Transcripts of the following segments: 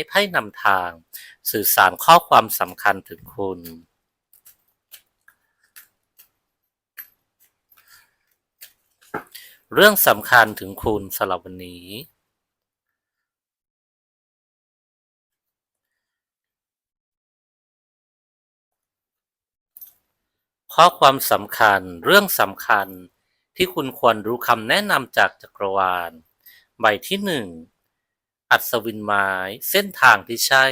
ให้ไพ่นำทาง สื่อสารข้อความสำคัญถึงคุณ เรื่องสำคัญถึงคุณสำหรับวันนี้ ข้อความสำคัญเรื่องสำคัญที่คุณควรรู้คำแนะนำจากจักรวาล ใบที่หนึ่ง อัศวินไม้ เส้นทางที่ใช่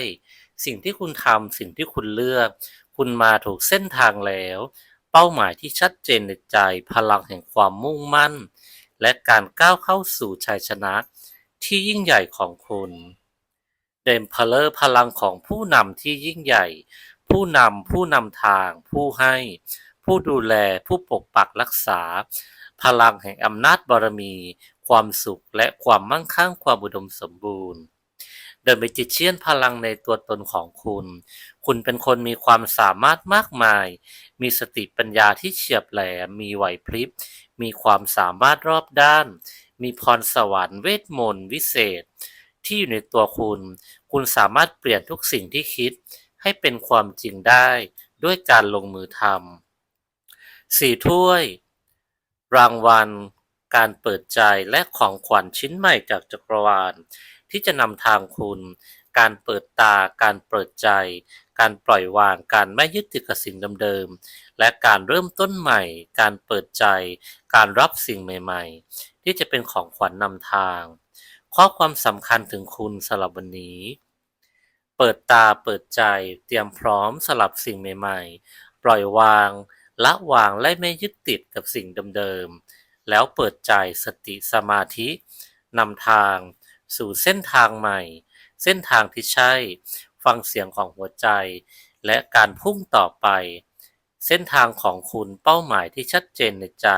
สิ่งที่คุณทำสิ่งที่คุณเลือก คุณมาถูกเส้นทางแล้ว เป้าหมายที่ชัดเจนในใจ พลังแห่งความมุ่งมั่น และการก้าวเข้าสู่ชัยชนะ ที่ยิ่งใหญ่ของคุณเดมเพลอร์พลังของผู้นำที่ยิ่งใหญ่ ผู้นำผู้นำทาง ผู้ให้ ผู้ดูแลผู้ปกปักรักษา พลังแห่งอำนาจบารมี ความสุขและความมั่งคั่งความอุดมสมบูรณ์ เดอะเมจิเชียนพลังในตัวตนของคุณ คุณเป็นคนมีความสามารถมากมาย มีสติปัญญาที่เฉียบแหลม มีไหวพริบ มีความสามารถรอบด้าน มีพรสวรรค์เวทมนต์วิเศษ ที่อยู่ในตัวคุณ คุณสามารถเปลี่ยนทุกสิ่งที่คิดให้เป็นความจริงได้ด้วยการลงมือทำสี่ถ้วย รางวัล การเปิดใจและของขวัญชิ้นใหม่จากจักรวาล ที่จะนำทางคุณ การเปิดตา การเปิดใจ การปล่อยวาง การไม่ยึดติดกับสิ่งเดิมๆ และการเริ่มต้นใหม่ การเปิดใจ การรับสิ่งใหม่ๆ ที่จะเป็นของขวัญนำทาง ข้อความสำคัญถึงคุณสำหรับวันนี้ เปิดตา เปิดใจ เตรียมพร้อมสำหรับสิ่งใหม่ ๆ ปล่อยวาง ละวางและไม่ยึดติดกับสิ่งเดิมๆ แล้วเปิดใจสติสมาธินำทาง สู่เส้นทางใหม่ เส้นทางที่ใช่ ฟังเสียงของหัวใจ และการพุ่งต่อไป เส้นทางของคุณเป้าหมายที่ชัดเจนในใจ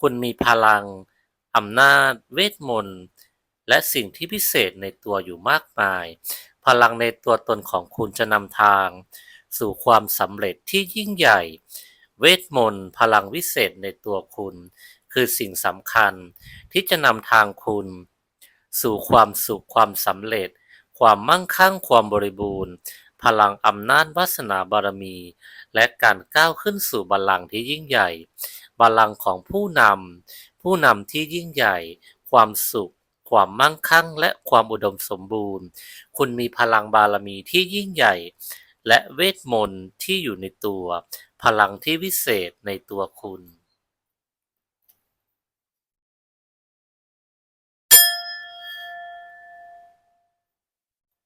คุณมีพลังอำนาจ เวทมนต์ และสิ่งที่พิเศษในตัวอยู่มากมาย พลังในตัวตนของคุณจะนำทาง สู่ความสำเร็จที่ยิ่งใหญ่ เวทมนต์ พลังวิเศษในตัวคุณ คือสิ่งสำคัญที่จะนำทางคุณ สู่ความสุขความสำเร็จ ความมั่งคั่งความบริบูรณ์ พลังอำนาจวาสนาบารมี และการก้าวขึ้นสู่บัลลังก์ที่ยิ่งใหญ่ บัลลังก์ของผู้นำผู้นำที่ยิ่งใหญ่ ความสุข ความมั่งคั่ง และความอุดมสมบูรณ์ คุณมีพลังบารมีที่ยิ่งใหญ่ และเวทมนต์ที่อยู่ในตัว พลังที่วิเศษในตัวคุณ